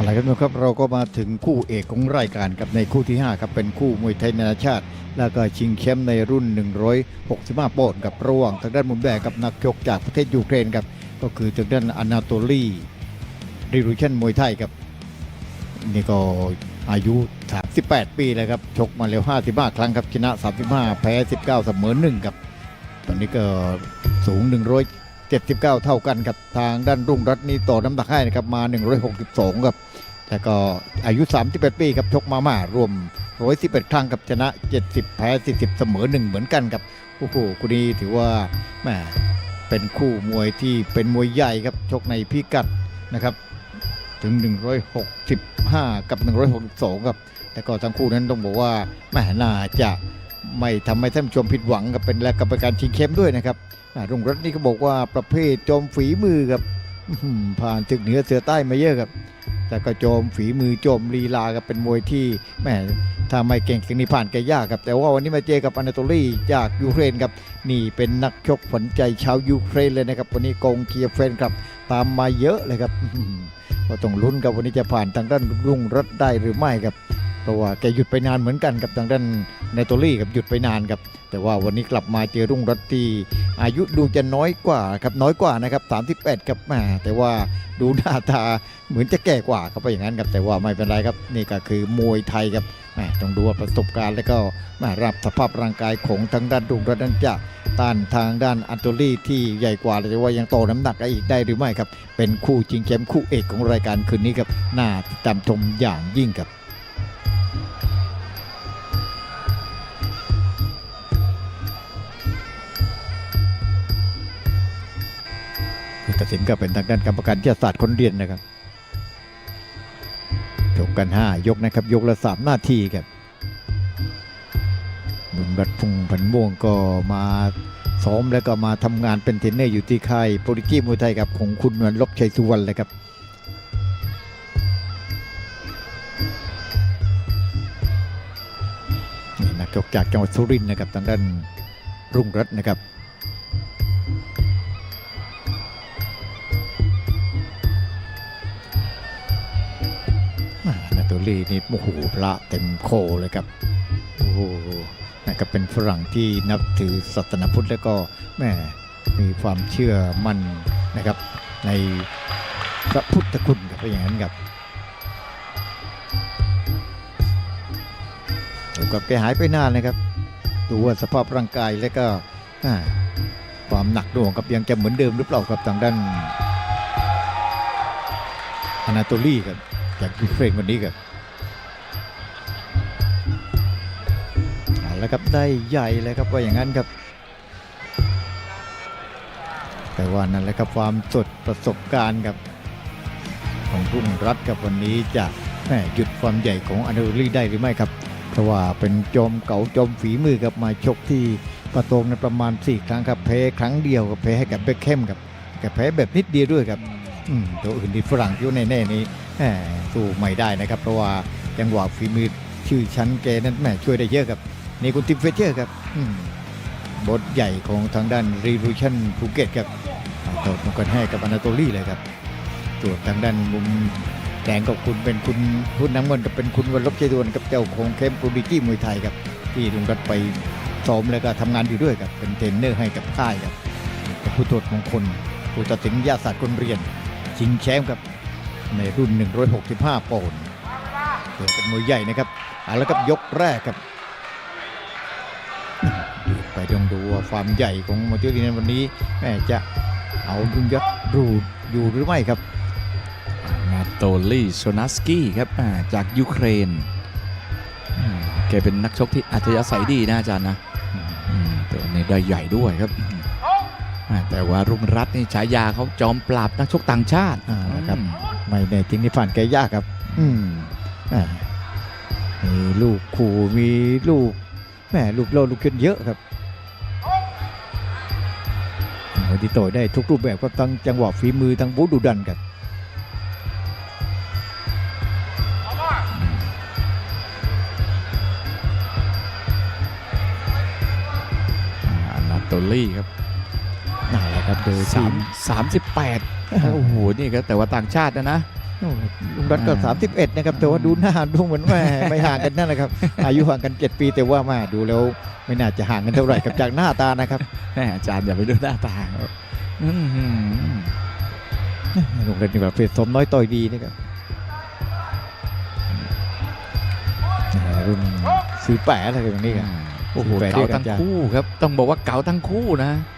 อะไรครับนะครับเราก็มาถึงคู่เอกของรายการครับในคู่ที่5ครับเป็นคู่มวยไทยนานาชาติ แล้วก็ชิงแชมป์ในรุ่น 165ปอนด์กับระหว่างทางด้านมุมแดงกับนักชกจากประเทศยูเครนครับก็คือทางด้านอนาโตลีริรุชันมวยไทยครับนี่ก็อายุ 38 ปีแล้วครับชกมาแล้ว 55 ครั้งครับชนะ 35 แพ้ 19 เสมอ1ครับตอนนี้ก็สูง 79 เท่ากันครับทางด้านรุ่งรัตน์นี่ต่อน้ำหนักให้นะครับมา 162ครับแล้วก็อายุ 31 ปีครับชกมาม่ารวม 111 ครั้งครับชนะ 70 แพ้ 40 เสมอ 1 เหมือนกันครับโอ้โหคู่นี้ถือว่าแหมเป็นคู่มวยที่เป็นมวยใหญ่ครับชกในพิกัดนะครับถึง 165 กับ 162 ครับ แต่ก็ทั้งคู่นั้นต้องบอกว่าแหม่น่าจะไม่ทำให้ท่านผู้ชมผิดหวังกับเป็นและกับการชิงเข้มด้วยนะครับ รุ่งรัตน์นี่ก็บอกว่าประเภทโจมฝีมือครับผ่านถึกเหนือเสือใต้มาเยอะครับ แต่ก็โจมฝีมือโจมลีลากับเป็นมวยที่แม่ถ้าไม่เก่งจริงนี่ผ่านแกยากครับ แต่ว่าวันนี้มาเจอกับอนาโตลีจากยูเครนครับ นี่เป็นนักชกขวัญใจชาวยูเครนเลยนะครับ วันนี้กองเคียร์แฟนครับ ตามมาเยอะเลยครับก็ต้องลุ้นกับวันนี้จะผ่านทางด้านรุ่งรัตได้หรือไม่ครับ ราะว่าแกหยุดไปนานเหมือนกันกับทางด้านในโตลี่กับหยุดไปนานครับแต่ว่าวันนี้กลับมาเจอรุ่งรัตน์ที่อายุดูจะน้อยกว่าครับน้อยกว่านะครับ38ครับแหมแต่ว่าดูหน้าตาเหมือนจะแก่กว่าครับไปอย่างนั้นครับแต่ว่าไม่เป็นไรครับนี่ก็คือมวยไทยครับแหมต้องดูว่าประสบการณ์แล้วก็รับสภาพร่างกายของทางด้านรุ่งรัตนั้นจะต้านทางด้านอันโตลี่ที่ใหญ่กว่าแต่ว่ายังโตน้ำหนักได้อีกได้หรือไม่ครับ เป็นคู่ชิงแชมป์คู่เอกของรายการคืนนี้ครับน่าติดตามชมอย่างยิ่งครับ ตัดสินก็เป็นทางด้านกรรมการทยาศาสตร์คนเรียนนะครับชกกัน 5 ยกนะครับ ยกละ 3 หน้าทีครับบุญบัตรพุงพันม่วงก็มาซ้อมแล้วก็มาทำงานเป็นเทรนเนอร์อยู่ที่ค่ายโปรตุกีมวยไทยกับของคุณนวลลบชัยสุวรรณเลยครับนี่นักชกจากจังหวัดสุรินทร์นะครับทางด้านรุ่งรัตน์นะครับ ตลีนี่โอ้โหพระเต็มโคเลยครับโอ้โหนะครับเป็นฝรั่งที่นับถือศาสนาพุทธแล้วก็แม่มีความเชื่อมั่นนะครับ ในพระพุทธคุณครับเป็นอย่างนั้นครับดูกับแกหายไปนานเลยครับ ดูว่าสภาพร่างกายแล้วก็อ่าความหนักหน่วงกับยังจะเหมือนเดิมหรือเปล่าครับทางด้านอนาโตลีครับ จากเครนวันนี้ครับเอาละครับได้ใหญ่เลยครับว่าอย่างนั้นครับ แต่ว่านั่นแหละครับความสดประสบการณ์ครับของรุ่งรัตน์ครับวันนี้จะแหม่หยุดความใหญ่ของอนาโตลีได้หรือไม่ครับ เพราะว่าเป็นจอมเก่าจอมฝีมือครับมาชกที่ประตงในประมาณ 4 ครั้งครับแพ้ครั้งเดียวกับแพ้ให้กับเบคแฮมครับแต่แพ้แบบนิดเดียวด้วยครับตัวอื่นที่ฝรั่งที่แน่ๆนี้ สู้ไม่ได้นะครับ เพราะว่าจังหวะฝีมือชื่อชั้นแกนั้นแหม่ช่วยได้เยอะครับนี่คุณทิมเฟเจอร์ครับบทใหญ่ของทางด้านรีรูชั่นภูเก็ตครับต่อตรงกันให้กับอนาโตลีเลยครับส่วนทางด้านมุมแดงกับคุณเป็นคุณคุณน้ำเงินกับเป็นคุณวันลบเจดวนกับเจ้าของเข้มปูดิกี้มวยไทยครับ ที่ลุงรัตไปซ้อมแล้วก็ทำงานอยู่ด้วยครับเป็นเทรนเนอร์ให้กับค่ายครับกับผู้ตรวจมงคลผู้ตัดสินยาศาสตร์คนเรียนชิงแชมป์ครับ ในรุ่น 165ปอนด์เดี๋ยวเป็นมวยใหญ่นะครับเอาละครับยกแรกครับ ไปต้องดูว่าความใหญ่ของมาเตอร์ลีในวันนี้แม่จะเอาดุนยัดรูดอยู่หรือไม่ครับนาโตลีโชนัสกี้ครับอ่าจากยูเครนอืมแกเป็นนักชกที่อัธยาศัยดีนะอาจารย์นะอืมตัวนี้ได้ใหญ่ด้วยครับอ่าแต่ว่ารุ่งรัตน์นี่ฉายาเขาจอมปราบนักชกต่างชาติอ่าครับอืม ไม่แน่จริงนี่ผ่านแกยากครับ อืมอ่ามีลูกขู่มีลูกแม่ลูกโลดลูกขึ้นเยอะครับมวยที่ต่อยได้ทุกรูปแบบครับทั้งจังหวะฝีมือทั้งบูดุดันครับอ่านาโตลีครับนั่นแหละ ครับโดยสาที่มสามสิบแปดโอ้โหนี่ครับแต่ว่าต่างชาตินะนะโอ้ลุงรัตก็อ่า31 นะครับ แต่ว่าดูหน้าดูเหมือนแม่ไม่ห่างกันนั่นแหละครับ อายุห่างกัน 7 ปีแต่ว่าแมาดูแล้วไม่น่าจะห่างกันเท่าไหร่กับจากหน้าตานะครับแม่อาจารย์อย่าไปดูหน้าตาครับอื้อหือลุงรัตนี่แบบเฟสสมน้อยต่อยดีนะครับอ่ารุ่นซื้อแปะอะไรแบบนี้ครับโอ้โหแปดด้เก่าวยกันทั้งจ้ะคู่ครับ ต้องบอกว่าเก่าทั้งคู่นะอืม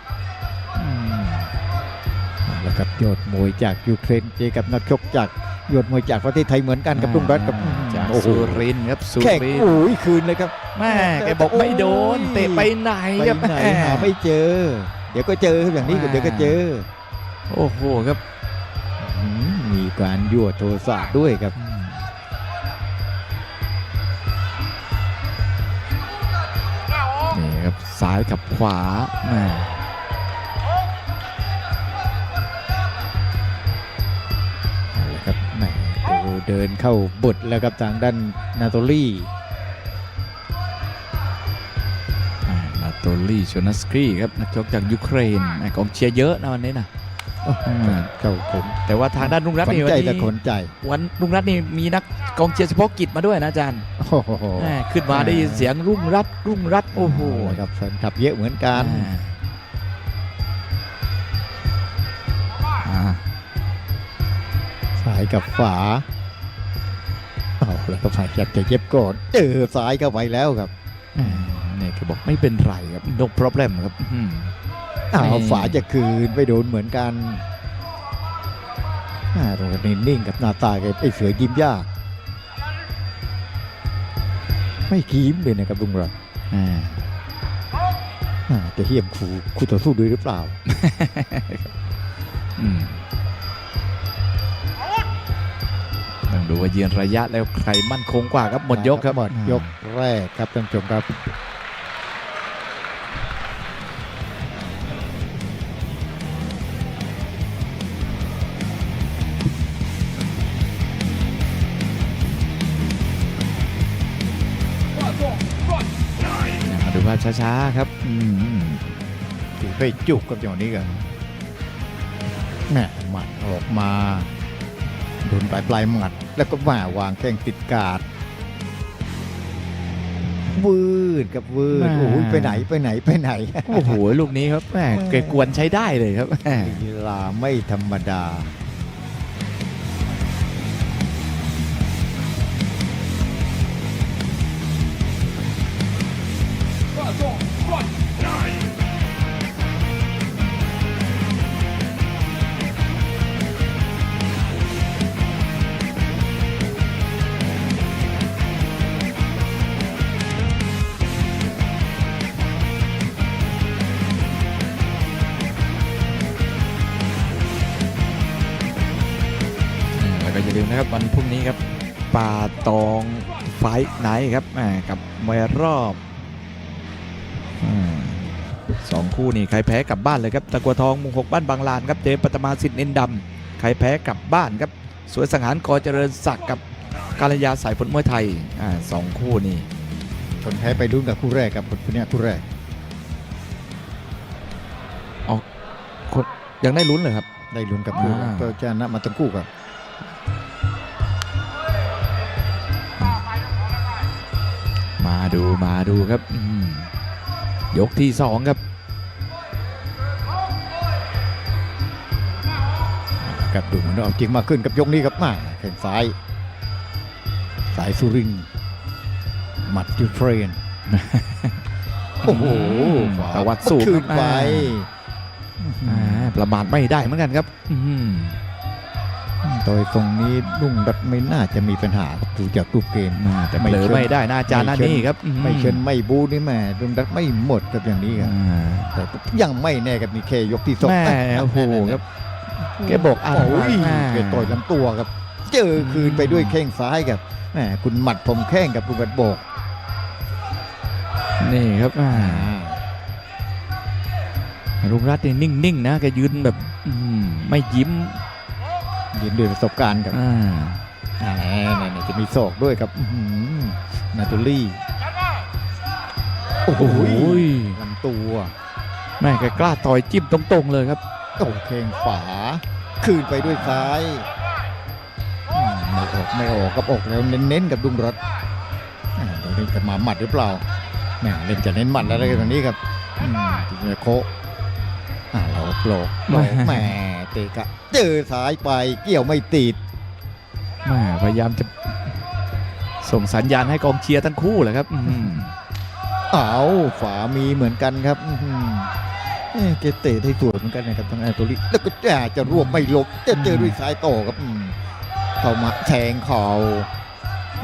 แล้วครับยอดมวยจากยูเครนเจอกับนักชกจากยอดมวยจากประเทศไทยเหมือนกันกับลุงรัตกับจากโอ้โหสุรินทร์ครับสุแข่งรินทร์โอ้ยคืนเลยครับแม่แกบอกไม่โดนโอ้ยเตะไปไหนไปครับไหนแม่หาไม่เจอ เดี๋ยวก็เจอครับอย่างนี้อ่าเดี๋ยวก็เจอโอ้โหครับอืมมีการยั่วโทสะด้วยครับ นี่ครับซ้ายกับขวาแม่ เดินเข้าบทแล้วครับทางด้านนาโตลี่อ่านาโตลี่โชนัสกรีครับนักชกจากยูเครนแม่กองเชียร์เยอะนะวันนี้นะเข้าผมแต่ว่าทางด้านลุงรัตขวัญนี่วันใจนี้และขนใจวันลุงรัตนี่มีนักกองเชียร์เฉพาะกิจมาด้วยนะอาจารย์โอ้โหแม่ขึ้นมาได้ยินเสียงรุ่งรัตรุ่งรัตโอ้โหโอ้ครับแฟนคลับเยอะเหมือนกันอ่าอ่าซ้ายกับขวาเอา แล้วก็ฝ่ายจัดจะเย็บก่อนเจอซ้ายเข้าไปแล้วครับอ่านี่คือบอกไม่เป็นไรครับ no problem ครับอืมอ้าวนี่ฝาจะคืนไปโดนเหมือนกันอ่าตรงนี้นิ่งกับหน้าตาแกไอ้เสือยิ้มยาก ไม่ยิ้มเลยนะครับลุงรัตอ่าอ่าจะเฮี้ยมคู่คู่ต่อสู้ด้วยหรือเปล่า ดูว่ายืนระยะแล้วใครมั่นคงกว่าครับหมดยกครับหมดยกแรกครับท่านผู้ชมครับมาดูภาพช้าๆครับอืมถือไปจุกกับอย่างนี้กันแหม่หมัดออกมาโดนปลายปลายๆหมัด แล้วก็มาวางแข้งติดกาดวืดกับวืดโอ้ยไปไหนไปไหนไปไหนโอ้โหลูกนี้ครับแหม่เกกวนใช้ได้เลยครับแหม่ลีลาไม่ธรรมดา นะครับวันพรุ่งนี้ครับป่าตองไฟท์ไนท์ครับแหม่กับมวยรอบอืมสองคู่นี่ใครแพ้กลับบ้านเลยครับตะกัวทองหมุงหกบ้านบางลานครับเจอปัตมาสิทธิ์เน้นดำใครแพ้กลับบ้านครับสวยสังหารกอเจริญศักดิ์กับกาลยาสายฝนมวยไทยอ่าสองคู่นี่คนแพ้ไปรุ่นกับคู่แรกกับคนเนี้ยคู่แรกคนยังได้ลุ้นเลยครับ ได้ลุ้นกับคู่อ่าก็ชนะมาทั้งคู่ครับ ดูมาดูครับอืมยกที่สองครับกับดูเหมันเอาจริงมากขึ้นกับยกนี้ครับมาแข่งซ้าย สายสุรินทร์หมัดยูเครนโอ้โหขวาตวัดสูงขึ้นครับไปอ่าประมาทไม่ได้เหมือนกันครับ อืมโดยตรงนี้ลุงดัดไม่น่าจะมีปัญหาครับดูจากรูปเกมอ่าแต่เผลอไม่ได้นะอาจารย์หไม่น้าเชิญนี่ครับอืไม่เชิญไม่บูนี่แม่ลุงดัดไม่หมดกับอย่างนี้ครับอ่าแต่ยังไม่แน่กับมีเคยกที่สองแม่โอ้โหครับแกบอกอะโอ้ยอ่าแกต่อยลำตัวครับ เจอคืนไปด้วยแข้งซ้ายครับแหมคุณหมัดผมแข้งกับลุงดัดโบกนี่ครับอ่าลุงรัตน์นี่นิ่งๆนะแกยืนแบบอืมไม่ยิ้ม ยืนด้วยประสบการณ์ครับอ่าอ่าเนี่ยจะมีศอกด้วยครับอื้อหือนาตูลี่โอ้โหโอ้ยลำตัว แม่แกกล้าต่อยจิ้มตรงๆเลยครับโอ้แข้งฝาคืนไปด้วยซ้ายอไม่ออกกับอกแล้วเน้นๆกับดุงรัตอ่าตรงนี้จะมาหมัดหรือเปล่าแหมเล่นจะเน้นหมัดแล้วอะไรกันตรงนี้ครับอืมทีนี้โคะอ่าเราโลกโลกแหมเตะกะเจอสายไปเกี่ยวไม่ติดแม่พยายามจะส่งสัญญาณให้กองเชียร์ทั้งคู่แหละครับอื้อหือเอาฝามีเหมือนกันครับอื้อหือเอ้เกเตะได้สวยเหมือนกันนะครับทางแอนโตลีแล้วก็จะจะรวบไม่ลงจะเจอด้วยซ้ายต่อครับอืมเข้ามาแทงเข่าโ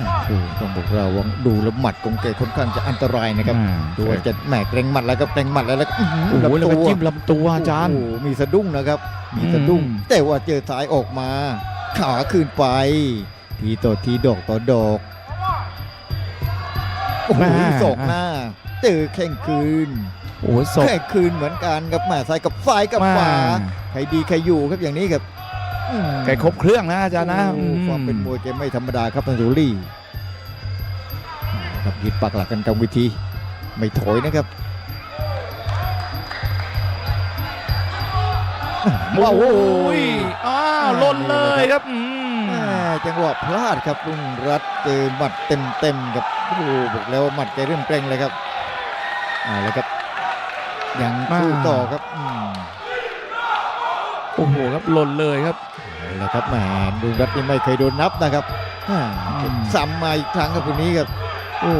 อ้โหต้องบอกเราว่าดูแล้วหมัดของเกค่อนข้างจะอันตรายนะครับอ่าดูว่าจะแหมเกรงหมัดแล้วก็เกรงหมัดแล้วแล้วอื้อหือโอ้โหแล้วก็ลำตัวจิ้มลำตัวอาจารย์โอ้โหมีสะดุ้งนะครับ มีสะดุ้งอืมแต่ว่าเจอซ้ายออกมาขาคืนไป ทีต่อทีดอกต่อดอกโอ้โหศอกหน้า เจอแข้งคืนโอ้โหศพแข้งคืนเหมือนกันครับแหมาซ้ายกับซ้ายกับขวาใครดีใครอยู่ครับอย่างนี้ครับอืม แกครบเครื่องนะอาจารย์นะโอ้อืความเป็นมวยแกไม่ธรรมดาครับทันซูรี่ครับยึดปักหลักกันกลางวิธีไม่ถอยนะครับโอ้โหอ้าวหล่นเลยครับอืมแม่จังหวะพลาดครับรุ่งรัตน์เจอหมัดเต็มเต็มๆครับโอ้โหบอกแล้วว่าหมัดแกเริ่มเกรงเลยครับเอาแล้วครับยังสู้ต่อครับอืม โอ้โหครับหล่นเลยครับเอาละครับแหมรุ่งรัตน์นี่ไม่เคยโดนนับนะครับอ่าอืมซ้ำมาอีกครั้งครับคนนี้ครับโอ้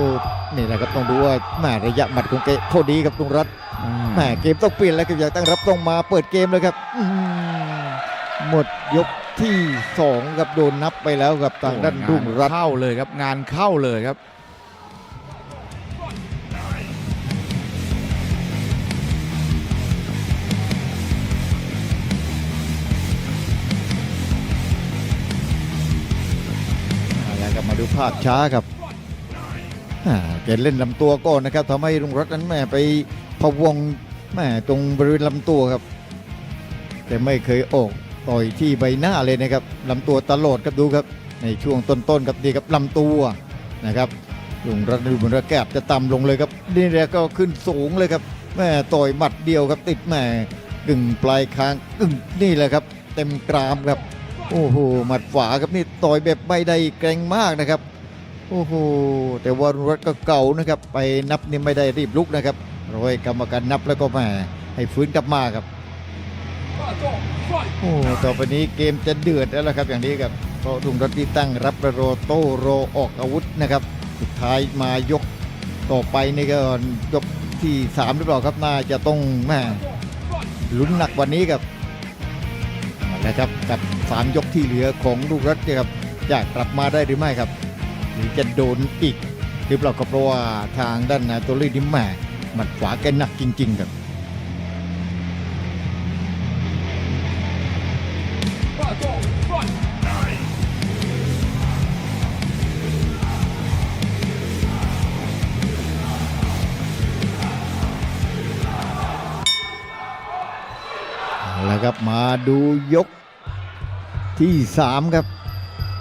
นี่แหละครับต้องดูว่าแหมระยะหมัดของแกพอดีครับรุ่งรัตน์แหมเกมต้องเปลี่ยนแล้วครับอยากตั้งรับต้องมาเปิดเกมเลยครับอื้อหือหมดยกที่สองครับโดนนับไปแล้วครับทางด้านรุ่งรัตน์เข้าเลยครับงานเข้าเลยครับ ภาพช้าครับแกเล่นลำตัวก่อนนะครับทำให้รุ่งรัตน์นั้นแม่ไปพะวงแม่ตรงบริเวณลำตัวครับ แต่ไม่เคยออกต่อยที่ใบหน้าเลยนะครับลำตัวตลอดครับดูครับ ในช่วงต้นๆครับดีครับลำตัวนะครับลุงรัตน์ดูเหมือนระแกบจะต่ำลงเลยครับนี่แหละก็ขึ้นสูงเลยครับแม่ต่อยหมัดเดียวครับติดแม่กึ่งปลายคางกึ่งนี่แหละครับ เต็มกรามครับ โอ้โหหมัดฝาครับนี่ต่อยแบบไม่ได้เกรงมากนะครับ โอ้โหแต่ว่าลุงรัตก็เก่านะครับ ไปนับนี่ไม่ได้รีบลุกนะครับรอยกรรมการนับแล้วก็แม่ให้ฟื้นกลับมาครับโอ้ต่อไปนี้เกมจะเดือดแล้วละครับอย่างนี้ครับเพราะลุงรัตที่ตั้งรับประโรโต้โรออกอาวุธนะครับ สุดท้ายมายกต่อไปนี่ก็ยกที่สามหรือเปล่าครับน่าจะต้องแม่ลุ้นหนักกวันนี้ครับเอาละครับกับ สามยกที่เหลือของลูกรัตเนี่ยครับจะกลับมาได้หรือไม่ครับ หรือจะโดนอีกหรือเปล่าก็เพราะว่าทางด้านนาโตลี่ดิมแมหมัดขวาแกหนักจริง ๆ ครับเอาละครับมาดูยก ที่ 3 ครับ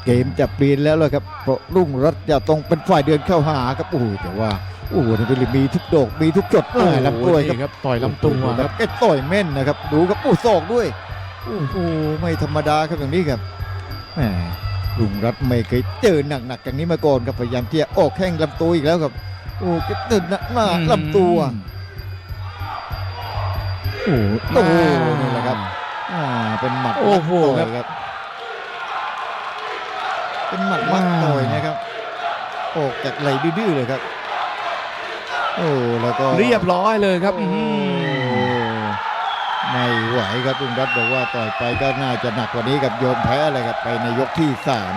เกมจะเปลี่ยนแล้วเลยครับเพราะรุ่งรัตน์จะต้องเป็นฝ่ายเดินเข้าหาครับโอ้โหแต่ว่าโอ้โหนี่เป็นมีทุกดอกมีทุกจดโอ้โหลำตัวครับนี่ครับต่อยลำตัวครับแกต่อยแม่นนะครับ ดูครับโอ้ศอกด้วยโอ้โหไม่ธรรมดาครับอย่างนี้ครับแหมรุ่งรัตน์ไม่เคยเจอหนักๆอย่างนี้มาก่อนครับพยายามที่จะออกแข้งลำตัวอีกแล้วครับ โอ้แกตื่นหนักหน้าลำตัวโอ้โหโอ้โหนี่แหละครับอ่าเป็นหมัดโอ้โหมัดต่อยครับ เป็นหมัดมัดต่อยนะครับออกจากไหลดื้อๆเลยครับ โอ้แล้วก็เรียบร้อยเลยครับโอ้อื้อหือไม่ไหวครับลุงรัตน์บอกว่าต่อยไปก็น่าจะหนักกว่านี้กับโยมแพ้เลยครับไปในยกที่สาม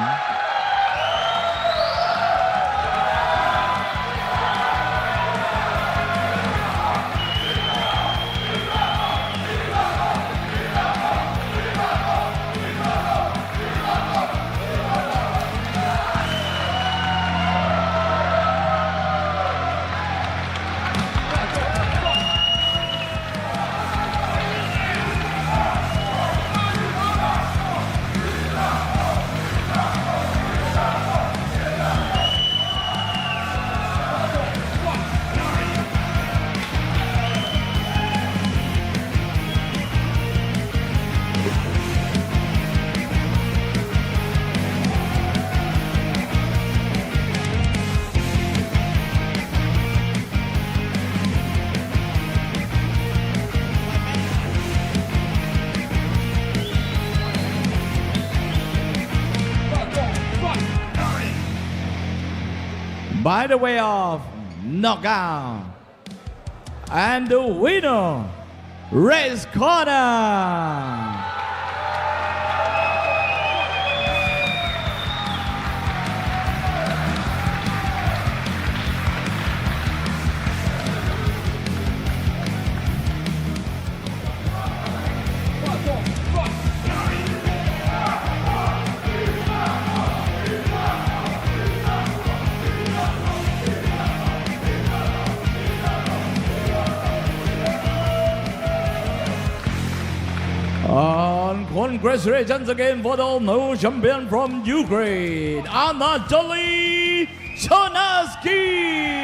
by the way of knockout. And the winner, Race Corner. Congratulations again for the new champion from Ukraine, Anatoly Chonaski.